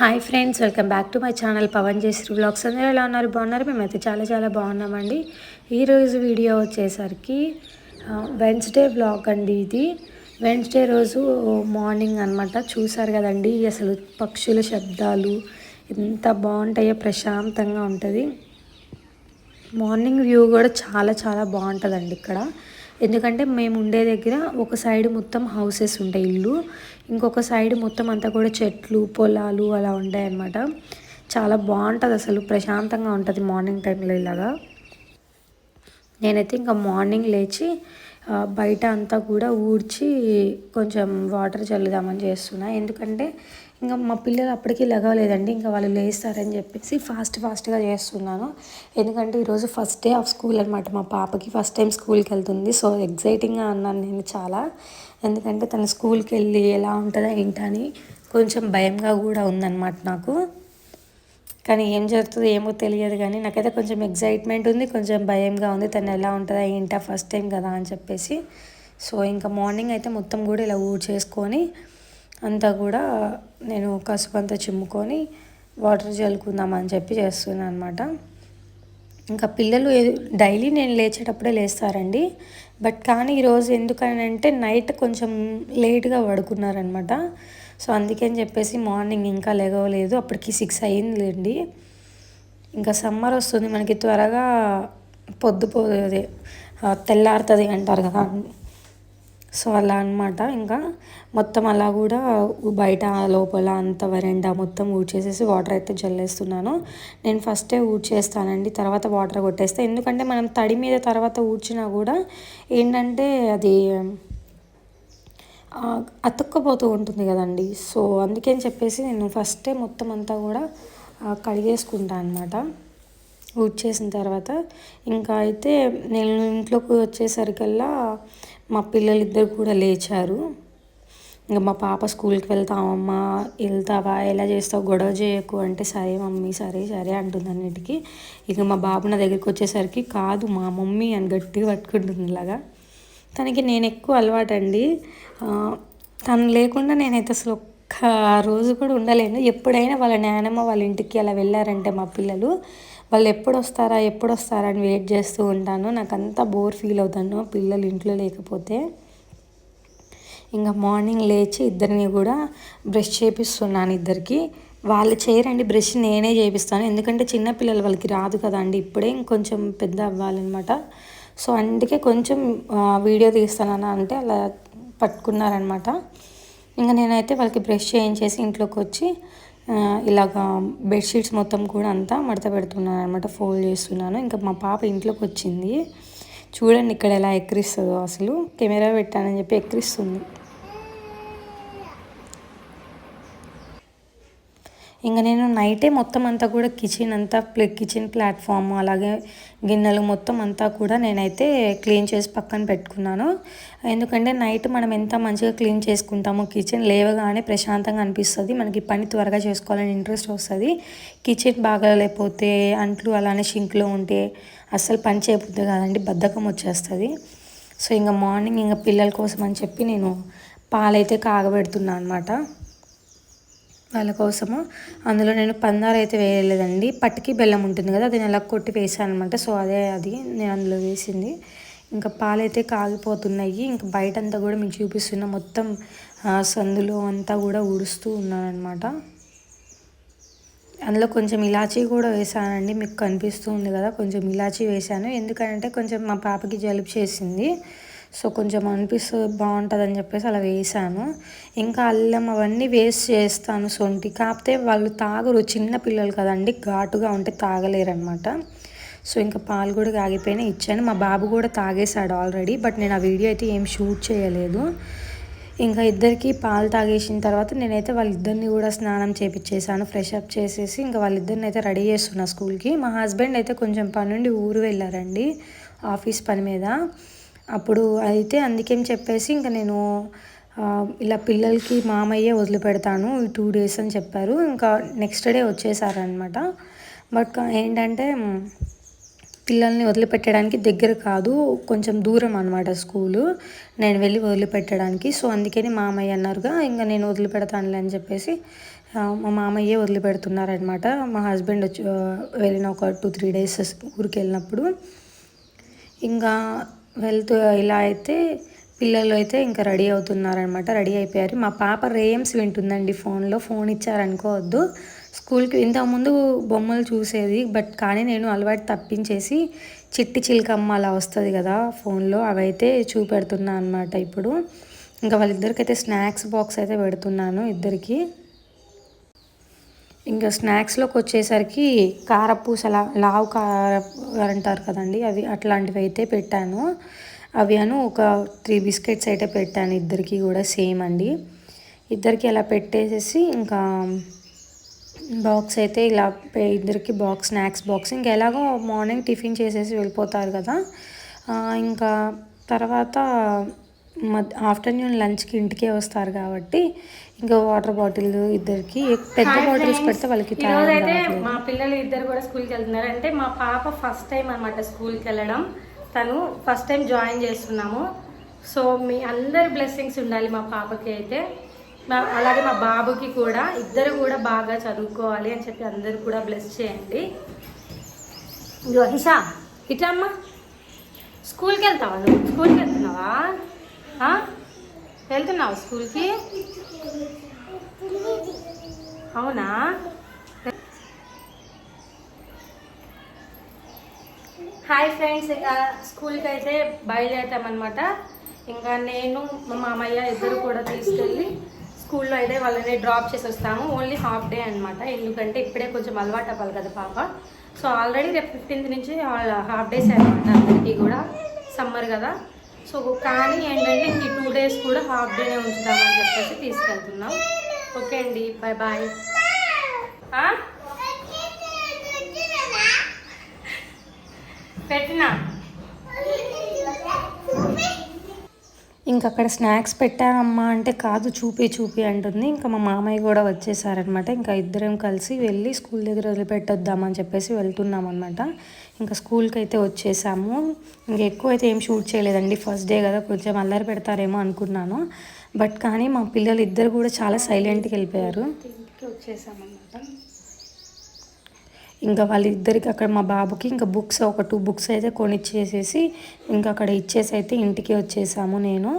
Hi friends welcome back to my channel Pavan Jayasree blogs. అందరూ ఎలా ఉన్నారు? బాగున్నారు? మేమైతే చాలా చాలా బాగున్నామండి. ఈరోజు వీడియో వచ్చేసరికి వెన్స్డే బ్లాగ్ అండి ఇది. వెన్స్డే రోజు మార్నింగ్ అనమాట చూసారు కదండి అసలు పక్షుల శబ్దాలు ఎంత బాగుంటాయో ప్రశాంతంగా ఉంటుంది. మార్నింగ్ వ్యూ కూడా చాలా చాలా బాగుంటుందండి ఇక్కడ. ఎందుకంటే మేము ఉండే దగ్గర ఒక సైడ్ మొత్తం హౌసెస్ ఉంటాయి ఇల్లు ఇంకొక సైడ్ మొత్తం అంతా కూడా చెట్లు పొలాలు అలా ఉంటాయి అన్నమాట చాలా బాగుంటుంది అసలు ప్రశాంతంగా ఉంటుంది మార్నింగ్ టైంలో ఇలాగా. నేనైతే ఇంకా మార్నింగ్ లేచి బయట అంతా కూడా ఊడ్చి కొంచెం వాటర్ చల్లుదామని చేస్తున్నా. ఎందుకంటే ఇంకా మా పిల్లలు అప్పటికి లెగవలేదండి ఇంకా వాళ్ళు లేస్తారని చెప్పేసి ఫాస్ట్ ఫాస్ట్గా చేస్తున్నాను. ఎందుకంటే ఈరోజు ఫస్ట్ డే ఆఫ్ స్కూల్ అనమాట మా పాపకి ఫస్ట్ టైం స్కూల్కి వెళ్తుంది. సో ఎగ్జైటింగ్గా అన్నాను నేను చాలా. ఎందుకంటే తను స్కూల్కి వెళ్ళి ఎలా ఉంటుందో ఏంటని కొంచెం భయంగా కూడా ఉందన్నమాట నాకు. కానీ ఏం జరుగుతుందో ఏమో తెలియదు కానీ నాకైతే కొంచెం ఎగ్జైట్మెంట్ ఉంది కొంచెం భయంగా ఉంది. తను ఎలా ఉంటుందా ఏంటా ఫస్ట్ టైం కదా అని చెప్పేసి. సో ఇంకా మార్నింగ్ అయితే మొత్తం కూడా ఇలా ఊడ్ చేసుకొని అంతా కూడా నేను కసుపు అంతా చిమ్ముకొని వాటర్ చల్లుకుందామని చెప్పి చేస్తున్నాను అనమాట ఇంకా పిల్లలు డైలీ నేను లేచేటప్పుడే లేస్తారండి. బట్ కానీ ఈరోజు ఎందుకనంటే నైట్ కొంచెం లేట్గా పడుకున్నారనమాట సో అందుకని చెప్పేసి మార్నింగ్ ఇంకా లేగవలేదు. అప్పటికి సిక్స్ అయ్యిందిలేండి ఇంకా సమ్మర్ వస్తుంది. మనకి త్వరగా పొద్దుపోదే తెల్లారుతుంది అంటారు కదా. సో అలా అనమాట ఇంకా మొత్తం అలా కూడా బయట లోపల అంత వరండా మొత్తం ఊడ్చేసేసి వాటర్ అయితే జల్లేస్తున్నాను. నేను ఫస్టే ఊడ్చేస్తానండి తర్వాత వాటర్ కొట్టేస్తే. ఎందుకంటే మనం తడి మీద తర్వాత ఊడ్చినా కూడా ఏంటంటే అది అతుక్కపోతూ ఉంటుంది కదండి. సో అందుకని చెప్పేసి నేను ఫస్టే మొత్తం అంతా కూడా కడిగేసుకుంటాను అనమాట ఊడ్చేసిన తర్వాత ఇంకా అయితే నేను ఇంట్లోకి వచ్చేసరికల్లా మా పిల్లలు ఇద్దరు కూడా లేచారు. ఇంకా మా పాప స్కూల్కి వెళ్తామమ్మా వెళ్తావా ఎలా చేస్తావు గొడవ చేయకు అంటే సరే మమ్మీ సరే సరే అంటుంది అన్నిటికీ. ఇక మా బాబు నా దగ్గరికి వచ్చేసరికి కాదు మా మమ్మీ అని గట్టిగా పట్టుకుంటుంది ఇలాగా. తనకి నేను ఎక్కువ అలవాటు అండి తను లేకుండా నేనైతే అసలు ఒక్క రోజు కూడా ఉండలేను. ఎప్పుడైనా వాళ్ళ నానమ్మ వాళ్ళ ఇంటికి అలా వెళ్ళారంటే మా పిల్లలు వాళ్ళు ఎప్పుడు వస్తారా ఎప్పుడు వస్తారా అని వెయిట్ చేస్తూ ఉంటాను. నాకు అంతా బోర్ ఫీల్ అవుతాను. పిల్లలు ఇంట్లో లేకపోతే. ఇంకా మార్నింగ్ లేచి ఇద్దరిని కూడా బ్రష్ చేపిస్తున్నాను ఇద్దరికి. వాళ్ళు చేయరండి బ్రష్ నేనే చేపిస్తాను. ఎందుకంటే చిన్నపిల్లలు వాళ్ళకి రాదు కదండి ఇప్పుడే ఇంకొంచెం పెద్ద అవ్వాలన్నమాట. సో అందుకే కొంచెం వీడియో తీస్తానని అంటే అలా పట్టుకున్నారనమాట ఇంకా నేనైతే వాళ్ళకి బ్రష్ చేయించేసి ఇంట్లోకి వచ్చి ఇలాగా బెడ్షీట్స్ మొత్తం కూడా అంతా మడత పెడుతున్నాను అనమాట ఫోల్డ్ చేస్తున్నాను. ఇంకా మా పాప ఇంట్లోకి వచ్చింది. చూడండి ఇక్కడ ఎలా ఎక్కిరిస్తుందో అసలు. కెమెరా పెట్టానని చెప్పి ఎక్కిరిస్తుంది. ఇంకా నేను నైటే మొత్తం అంతా కూడా కిచెన్ అంతా కిచెన్ ప్లాట్ఫామ్ అలాగే గిన్నెలు మొత్తం అంతా కూడా నేనైతే క్లీన్ చేసి పక్కన పెట్టుకున్నాను. ఎందుకంటే నైట్ మనం ఎంత మంచిగా క్లీన్ చేసుకుంటామో కిచెన్ లేవగానే ప్రశాంతంగా అనిపిస్తుంది. మనకి పని త్వరగా చేసుకోవాలని ఇంట్రెస్ట్ వస్తుంది. కిచెన్ బాగా లేకపోతే అంట్లు అలానే షింక్లో ఉంటే అస్సలు పని చేయబుద్ది కాదండి బద్ధకం వచ్చేస్తుంది. సో ఇంకా మార్నింగ్ ఇంకా పిల్లల కోసం అని చెప్పి నేను పాలైతే కాగబెడుతున్నాను అనమాట వాళ్ళ కోసము. అందులో నేను పందారు అయితే వేయలేదండి. పట్టుకి బెల్లం ఉంటుంది కదా అది నెలకు కొట్టి వేసాను అనమాట సో అదే అది నేను అందులో వేసింది. ఇంకా పాలైతే కాగిపోతున్నాయి ఇంకా బయట అంతా కూడా మీకు చూపిస్తున్న మొత్తం సందులో అంతా కూడా ఊడుస్తూ ఉన్నానమాట అందులో కొంచెం ఇలాచీ కూడా వేసానండి మీకు కనిపిస్తూ ఉంది కదా కొంచెం ఇలాచీ వేసాను ఎందుకంటే కొంచెం మా పాపకి జలుబు చేసింది. సో కొంచెం అనిపిస్తుంది బాగుంటుందని చెప్పేసి అలా వేసాను ఇంకా అల్లం అవన్నీ వేస్ట్ చేస్తాను సొంటి. కాకపోతే వాళ్ళు తాగరు. చిన్న పిల్లలు కదండి ఘాటుగా ఉంటే తాగలేరనమాట సో ఇంకా పాలు కూడా కాగిపోయినా ఇచ్చాను. మా బాబు కూడా తాగేశాడు ఆల్రెడీ బట్ నేను ఆ వీడియో అయితే ఏం షూట్ చేయలేదు. ఇంకా ఇద్దరికి పాలు తాగేసిన తర్వాత నేనైతే వాళ్ళిద్దరిని కూడా స్నానం చేపించేసాను ఫ్రెష్ అప్ చేసేసి ఇంకా వాళ్ళిద్దరిని అయితే రెడీ చేస్తున్నా స్కూల్కి. మా హస్బెండ్ అయితే కొంచెం పని నుండి ఊరు వెళ్ళారండి ఆఫీస్ పని మీద. అప్పుడు అయితే అందుకేం చెప్పేసి ఇంకా నేను ఇలా పిల్లలకి మామయ్యే వదిలిపెడతాను ఈ టూ డేస్ అని చెప్పారు. ఇంకా నెక్స్ట్ డే వచ్చేసారనమాట బట్ ఏంటంటే పిల్లల్ని వదిలిపెట్టడానికి దగ్గర కాదు కొంచెం దూరం అనమాట స్కూలు. నేను వెళ్ళి వదిలిపెట్టడానికి. సో అందుకని మామయ్య అన్నారుగా ఇంకా నేను వదిలిపెడతానులే అని చెప్పేసి మా మామయ్యే వదిలిపెడుతున్నారనమాట మా హస్బెండ్ వచ్చి వెళ్ళిన ఒక టూ త్రీ డేస్ ఊరికి వెళ్ళినప్పుడు ఇంకా వెళ్తూ ఇలా అయితే పిల్లలు అయితే ఇంకా రెడీ అవుతున్నారనమాట రెడీ అయిపోయారు. మా పాప రేమ్స్ వింటుందండి ఫోన్లో ఫోన్ ఇచ్చారనుకోవద్దు. స్కూల్కి ఇంతకుముందు బొమ్మలు చూసేది బట్ కానీ నేను అలవాటు తప్పించేసి చిట్టి చిలకమ్మ అలా వస్తుంది కదా ఫోన్లో అవైతే చూపెడుతున్నా అనమాట ఇప్పుడు. ఇంకా వాళ్ళిద్దరికైతే స్నాక్స్ బాక్స్ అయితే పెడుతున్నాను ఇద్దరికి. ఇంకా స్నాక్స్లోకి వచ్చేసరికి కారపూస లా లావు కార అంటారు కదండి అవి అట్లాంటివి అయితే పెట్టాను. అవి అను ఒక త్రీ బిస్కెట్స్ అయితే పెట్టాను ఇద్దరికి కూడా సేమ్ అండి. ఇద్దరికి అలా పెట్టేసేసి ఇంకా బాక్స్ అయితే ఇలా ఇద్దరికి బాక్స్ స్నాక్స్ బాక్స్ ఇంకా ఎలాగో మార్నింగ్ టిఫిన్ చేసేసి వెళ్ళిపోతారు కదా. ఇంకా తర్వాత మధ్య ఆఫ్టర్నూన్ లంచ్కి ఇంటికే వస్తారు కాబట్టి ఇంకా వాటర్ బాటిల్ ఇద్దరికి పెద్ద బాటిల్స్ పెడితే వాళ్ళకి అయితే మా పిల్లలు ఇద్దరు కూడా స్కూల్కి వెళ్తున్నారు. అంటే మా పాప ఫస్ట్ టైం అనమాట స్కూల్కి వెళ్ళడం. తను ఫస్ట్ టైం జాయిన్ చేస్తున్నాము. సో మీ అందరి బ్లెస్సింగ్స్ ఉండాలి మా పాపకి అయితే. అలాగే మా బాబుకి కూడా. ఇద్దరు కూడా బాగా చదువుకోవాలి అని చెప్పి అందరూ కూడా బ్లెస్ చేయండి. ఇట్లా అమ్మా. స్కూల్కి వెళ్తావా నువ్వు? స్కూల్కి వెళ్తున్నావా? వెళ్తున్నావు స్కూల్కి? అవునా? హాయ్ ఫ్రెండ్స్ స్కూల్కి అయితే బయలుదేరుతామన్నమాట. ఇంకా నేను మా మామయ్య ఇద్దరు కూడా తీసుకెళ్ళి స్కూల్లో అయితే వాళ్ళని డ్రాప్ చేసి వస్తాము. ఓన్లీ హాఫ్ డే అనమాట ఎందుకంటే ఇప్పుడే కొంచెం అలవాటు అవ్వాలి కదా పాప. సో ఆల్రెడీ రేపు ఫిఫ్టీన్త్ నుంచి హాఫ్ డేస్ అనమాట అందరికీ కూడా సమ్మర్ కదా. సో కానీ ఏంటంటే ఈ టూ డేస్ కూడా హాఫ్ డేనే ఉంచుదామని చెప్పేసి తీసుకెళ్తున్నాం. ఓకే అండి బాయ్ బాయ్ పెట్టినా? ఇంకా అక్కడ స్నాక్స్ పెట్టామమ్మా అంటే కాదు చూపి చూపి అంటుంది. ఇంకా మా మామయ్య కూడా వచ్చేసారనమాట ఇంకా ఇద్దరం కలిసి వెళ్ళి స్కూల్ దగ్గర వదిలిపెట్టొద్దామని చెప్పేసి వెళ్తున్నాం అనమాట ఇంకా స్కూల్కి అయితే వచ్చేసాము. ఇంకా ఎక్కువ అయితే ఏం షూట్ చేయలేదండి. ఫస్ట్ డే కదా కొంచెం అల్లరి పెడతారేమో అనుకున్నాను. బట్ కానీ మా పిల్లలు ఇద్దరు కూడా చాలా సైలెంట్గా వెళ్ళిపోయారు. ఇంటికి వచ్చేసామన్నమాట. ఇంకా వాళ్ళిద్దరికి అక్కడ మా బాబుకి ఇంకా బుక్స్ ఒక టూ బుక్స్ అయితే కొనిచ్చేసేసి ఇంకా అక్కడ ఇచ్చేసి అయితే ఇంటికి వచ్చేసాము నేను.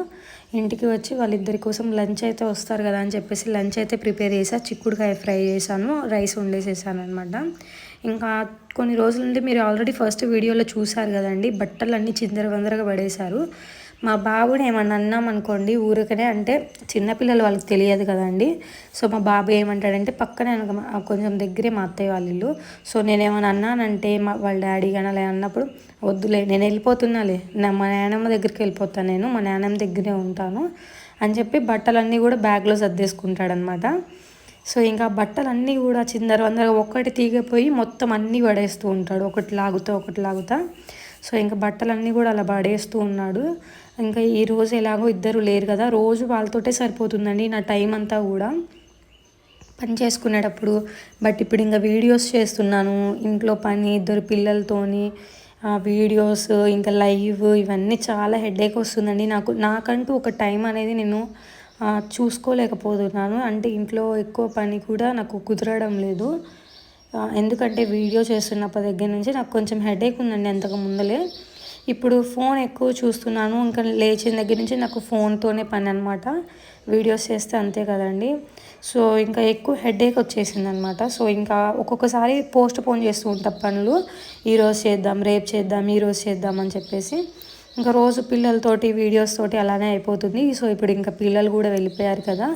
ఇంటికి వచ్చి వాళ్ళిద్దరి కోసం లంచ్ అయితే వస్తారు కదా అని చెప్పేసి లంచ్ అయితే ప్రిపేర్ చేసా. చిక్కుడుకాయ ఫ్రై చేశాను రైస్ వండేసేసాను అనమాట ఇంకా కొన్ని రోజుల నుండి మీరు ఆల్రెడీ ఫస్ట్ వీడియోలో చూసారు కదండి. బట్టలు అన్నీ చిందర వందరగా పడేశారు. మా బాబుని ఏమన్నా అన్నాం అనుకోండి ఊరికనే అంటే చిన్నపిల్లలు వాళ్ళకి తెలియదు కదండి. సో మా బాబు ఏమంటాడంటే పక్కనే కొంచెం దగ్గరే మా అత్తయ్య వాళ్ళ ఇల్లు. సో నేనేమన్నా అన్నానంటే మా వాళ్ళ డాడీ కానీ అలా అన్నప్పుడు వద్దులే నేను వెళ్ళిపోతున్నాలే. నా మా నాయనమ్మ దగ్గరికి వెళ్ళిపోతాను నేను మా నాయనమ్మ దగ్గరే ఉంటాను. అని చెప్పి బట్టలన్నీ కూడా బ్యాగ్లో సర్దేసుకుంటాడనమాట సో ఇంకా బట్టలన్నీ కూడా చిందర అందరూ ఒక్కటి తీగపోయి మొత్తం అన్నీ పడేస్తూ ఉంటాడు. ఒకటి లాగుతా ఒకటి లాగుతా. సో ఇంకా బట్టలన్నీ కూడా అలా పడేస్తూ ఉన్నాడు. ఇంకా ఈరోజు ఎలాగో ఇద్దరు లేరు కదా రోజు వాళ్ళతోటే సరిపోతుందండి నా టైం అంతా కూడా. పని చేసుకునేటప్పుడు బట్ ఇప్పుడు ఇంకా వీడియోస్ చేస్తున్నాను ఇంట్లో పని ఇద్దరు పిల్లలతోని వీడియోస్ ఇంకా లైవ్ ఇవన్నీ చాలా హెడేక్ వస్తుందండి. నాకు నాకంటూ ఒక టైం అనేది నేను చూసుకోలేకపోతున్నాను. అంటే ఇంట్లో ఎక్కువ పని కూడా నాకు కుదరడం లేదు. ఎందుకంటే వీడియో చేస్తున్నప్పటి దగ్గర నుంచి నాకు కొంచెం హెడేక్ ఉందండి అంతకు ముందలే. ఇప్పుడు ఫోన్ ఎక్కువ చూస్తున్నాను. ఇంకా లేచిన దగ్గర నుంచి నాకు ఫోన్తోనే పని అనమాట వీడియోస్ చేస్తే అంతే కదండి. సో ఇంకా ఎక్కువ హెడేక్ వచ్చేసింది అనమాట సో ఇంకా ఒక్కొక్కసారి పోస్ట్ పోన్ చేస్తూ ఉంటాం పనులు. ఈరోజు చేద్దాం రేపు చేద్దాం ఈరోజు చేద్దాం అని చెప్పేసి. ఇంకా రోజు పిల్లలతోటి వీడియోస్ తోటి అలానే అయిపోతుంది. సో ఇప్పుడు ఇంకా పిల్లలు కూడా వెళ్ళిపోయారు కదా.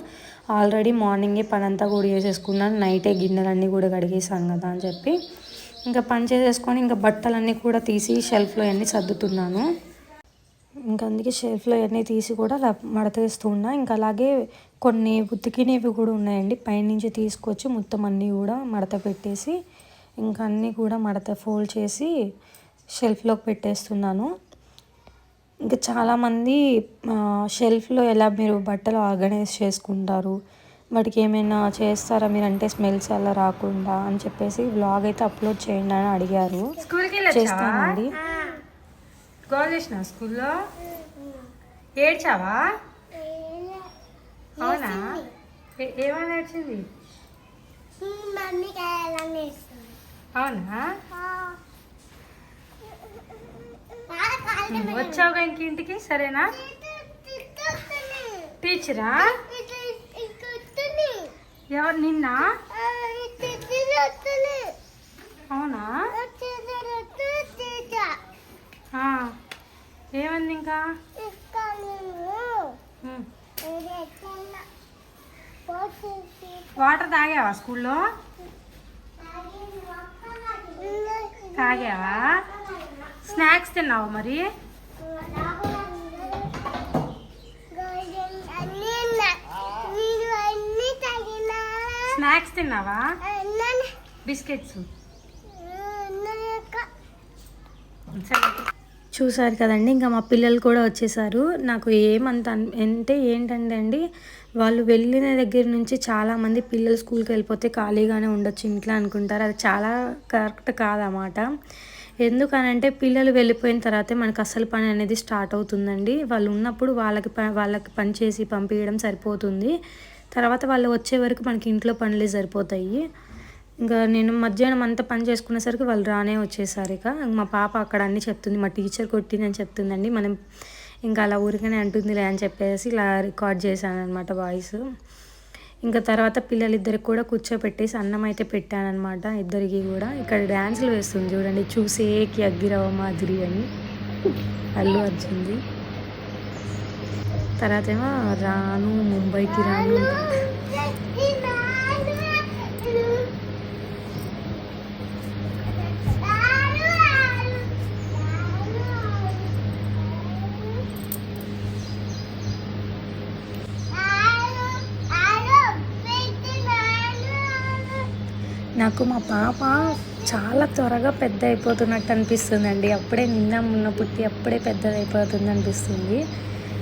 ఆల్రెడీ మార్నింగే పనంతా కూడా చేసేసుకున్నాను. నైటే గిన్నెలన్నీ కూడా కడిగేసాను కదా అని చెప్పి. ఇంకా పని చేసేసుకొని ఇంకా బట్టలన్నీ కూడా తీసి షెల్ఫ్లో అన్నీ సర్దుతున్నాను. ఇంకా అందుకే షెల్ఫ్లో అన్నీ తీసి కూడా అలా మడతేస్తూ ఇంకా అలాగే కొన్ని ఉతికినవి కూడా ఉన్నాయండి. పైనుంచి తీసుకొచ్చి మొత్తం అన్నీ కూడా మడత పెట్టేసి ఇంకా అన్నీ కూడా మడత ఫోల్డ్ చేసి షెల్ఫ్లోకి పెట్టేస్తున్నాను. ఇంకా చాలామంది షెల్ఫ్లో ఎలా మీరు బట్టలు ఆర్గనైజ్ చేసుకుంటారు? వాటికి ఏమైనా చేస్తారా? మీరు అంటే స్మెల్స్ అలా రాకుండా అని చెప్పేసి వ్లాగ్ అయితే అప్లోడ్ చేయండి అని అడిగారు. చేస్తానండి. గోల్ చేసిన స్కూల్లో ఏడ్చావా? అవునా? ఏమని ఏడ్చింది? అవునా? వచ్చావుగా ఇంక ఇంటికి? సరేనా? టీచరా? ఎవరు నిన్న? అవునా? ఏమంది ఇంకా? వాటర్ తాగావా స్కూల్లో? తాగావా? స్నాక్స్ తిన్నావా మరి? స్నాక్స్ తిన్నావా? బిస్కెట్స్. సరే చూసారు కదండి ఇంకా మా పిల్లలు కూడా వచ్చేసారు. నాకు ఏమంత అంటే ఏంటంటే అండి వాళ్ళు వెళ్ళిన దగ్గర నుంచి చాలామంది పిల్లలు స్కూల్కి వెళ్ళిపోతే ఖాళీగానే ఉండొచ్చు ఇంట్లో అనుకుంటారు. అది చాలా కరెక్ట్ కాదన్నమాట. ఎందుకనంటే పిల్లలు వెళ్ళిపోయిన తర్వాతే మనకు అసలు పని అనేది స్టార్ట్ అవుతుందండి. వాళ్ళు ఉన్నప్పుడు వాళ్ళకి ప వాళ్ళకి పని చేసి పంపించడం సరిపోతుంది. తర్వాత వాళ్ళు వచ్చే వరకు మనకి ఇంట్లో పనులే సరిపోతాయి. ఇంకా నేను మధ్యాహ్నం అంతా పని చేసుకునేసరికి వాళ్ళు రానే వచ్చేసారు ఇక. మా పాప అక్కడ అన్ని చెప్తుంది మా టీచర్ కొట్టిందని చెప్తుందండి. మనం ఇంకా అలా ఊరికనే అంటుందిలే అని చెప్పేసి ఇలా రికార్డ్ చేశాను అనమాట వాయిస్. ఇంకా తర్వాత పిల్లలిద్దరికి కూడా కూర్చోపెట్టేసి అన్నం అయితే పెట్టానమాట ఇద్దరికి కూడా. ఇక్కడ డ్యాన్సులు వేస్తుంది చూడండి. చూసేకి అగ్గిరవ మాదిరి అని. అల్లు అర్జున్ది. తర్వాత ఏమో రాను ముంబైకి రాను. నాకు మా పాప చాలా త్వరగా పెద్ద అయిపోతున్నట్టు అనిపిస్తుందండి. అప్పుడే నిన్న మొన్న పుట్టి అప్పుడే పెద్దది అయిపోతుంది అనిపిస్తుంది.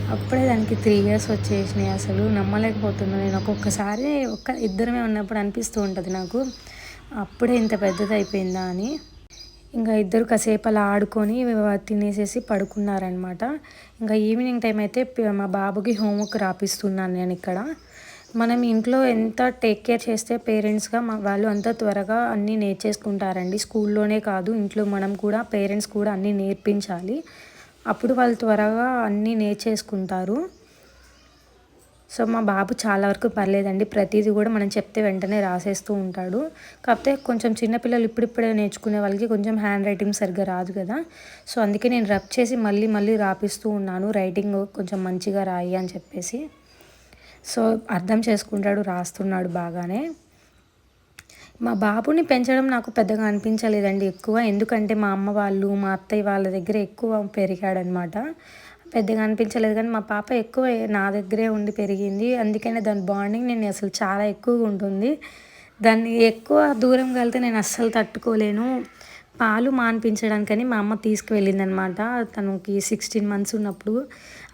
అప్పుడే దానికి త్రీ ఇయర్స్ వచ్చేసినాయి అసలు. నమ్మలేకపోతున్నా నేను. ఒక్కొక్కసారి ఒక్క ఇద్దరమే ఉన్నప్పుడు అనిపిస్తూ ఉంటుంది నాకు. అప్పుడే ఇంత పెద్దది అయిపోయిందా అని. ఇంకా ఇద్దరు కాసేపు అలా ఆడుకొని తినేసేసి పడుకున్నారనమాట ఇంకా ఈవినింగ్ టైం అయితే మా బాబుకి హోంవర్క్ రాపిస్తున్నాను నేను ఇక్కడ. మనం ఇంట్లో ఎంత టేక్ కేర్ చేస్తే పేరెంట్స్గా మా వాళ్ళు అంత త్వరగా అన్నీ నేర్చేసుకుంటారండి. స్కూల్లోనే కాదు ఇంట్లో మనం కూడా పేరెంట్స్ కూడా అన్నీ నేర్పించాలి. అప్పుడు వాళ్ళు త్వరగా అన్నీ నేర్చేసుకుంటారు. సో మా బాబు చాలా వరకు పర్లేదండి. ప్రతిదీ కూడా మనం చెప్తే వెంటనే రాసేస్తూ ఉంటాడు. కాకపోతే కొంచెం చిన్నపిల్లలు ఇప్పుడిప్పుడే నేర్చుకునే వాళ్ళకి కొంచెం హ్యాండ్ రైటింగ్ సరిగ్గా రాదు కదా. సో అందుకే నేను రబ్ చేసి మళ్ళీ మళ్ళీ రాపిస్తూ ఉన్నాను. రైటింగ్ కొంచెం మంచిగా రాయి అని చెప్పేసి. సో అర్థం చేసుకుంటాడు రాస్తున్నాడు బాగానే. మా బాబుని పెంచడం నాకు పెద్దగా అనిపించలేదండి ఎక్కువ. ఎందుకంటే మా అమ్మ వాళ్ళు మా అత్తయ్య వాళ్ళ దగ్గర ఎక్కువ పెరిగాడనమాట. పెద్దగా అనిపించలేదు కానీ మా పాప ఎక్కువ నా దగ్గరే ఉండి పెరిగింది. అందుకనే దాని బాండింగ్ నేను అసలు చాలా ఎక్కువగా ఉంటుంది. దాన్ని ఎక్కువ దూరం కలితే నేను అస్సలు తట్టుకోలేను. పాలు మాన్పించడానికని మా అమ్మ తీసుకువెళ్ళింది అనమాట తనకి సిక్స్టీన్ మంత్స్ ఉన్నప్పుడు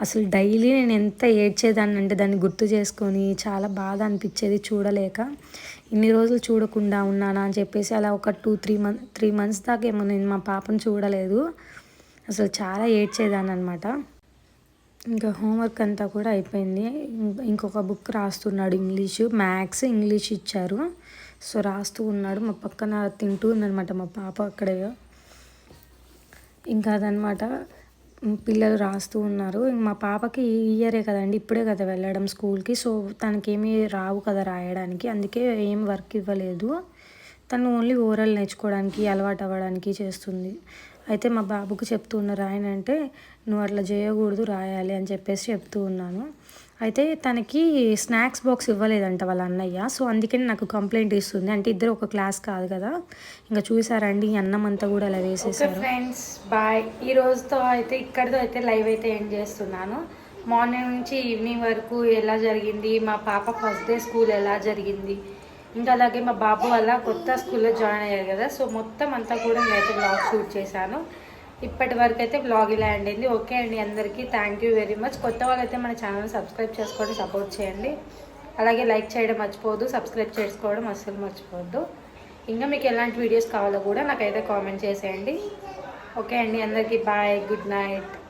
అసలు డైలీ నేను ఎంత ఏడ్చేదాన్ని అంటే దాన్ని గుర్తు చేసుకొని చాలా బాధ అనిపించేది చూడలేక ఇన్ని రోజులు చూడకుండా ఉన్నానా? అని చెప్పేసి అలా ఒక two three month three months దాకా ఏమో నేను మా పాపను చూడలేదు. అసలు చాలా ఏడ్చేదాన్ని అనమాట ఇంకా హోంవర్క్ అంతా కూడా అయిపోయింది. ఇంకొక బుక్ రాస్తున్నాడు ఇంగ్లీషు. మ్యాథ్స్ ఇంగ్లీష్ ఇచ్చారు. సో రాస్తూ ఉన్నాడు. మా పక్కన తింటూ ఉందన్నమాట మా పాప అక్కడే. ఇంకా అదనమాట పిల్లలు రాస్తూ ఉన్నారు. ఇంక మా పాపకి ఈ ఇయరే కదండి ఇప్పుడే కదా వెళ్ళడం స్కూల్కి. సో తనకేమీ రావు కదా రాయడానికి. అందుకే ఏం వర్క్ ఇవ్వలేదు. తను ఓన్లీ ఓరల్ నేర్చుకోవడానికి అలవాటు అవ్వడానికి చేస్తుంది. అయితే మా బాబుకు చెప్తూ ఉన్నారు ఆయన అంటే నువ్వు అట్లా చేయకూడదు రాయాలి అని చెప్పేసి చెప్తూ ఉన్నాను. అయితే తనకి స్నాక్స్ బాక్స్ ఇవ్వలేదంట వాళ్ళ అన్నయ్య. సో అందుకని నాకు కంప్లైంట్ ఇస్తుంది. అంటే ఇద్దరు ఒక క్లాస్ కాదు కదా. ఇంకా చూసారండి ఈ అన్నం అంతా కూడా అలా వేసేసారు. Friends bye. ఈ రోజుతో అయితే ఇక్కడితో అయితే లైవ్ అయితే ఎండ్ చేస్తున్నాను. మార్నింగ్ నుంచి ఈవినింగ్ వరకు ఎలా జరిగింది? మా పాప ఫస్ట్ డే స్కూల్ ఎలా జరిగింది? ఇంకా అలాగే మా బాబు వల్ల కొత్త స్కూల్లో జాయిన్ అయ్యారు కదా. సో మొత్తం అంతా కూడా నేనైతే బ్లాగ్ షూట్ చేశాను. ఇప్పటి వరకు అయితే బ్లాగ్ ఇలా అండింది ఓకే అండి అందరికీ. థ్యాంక్ యూ వెరీ మచ్ కొత్త వాళ్ళైతే మన ఛానల్ సబ్స్క్రైబ్ చేసుకొని సపోర్ట్ చేయండి. అలాగే లైక్ చేయడం మర్చిపోవద్దు సబ్స్క్రైబ్ చేసుకోవడం అస్సలు మర్చిపోవద్దు. ఇంకా మీకు ఎలాంటి వీడియోస్ కావాలో కూడా నాకైతే కామెంట్ చేసేయండి. ఓకే అండి అందరికీ. Bye good night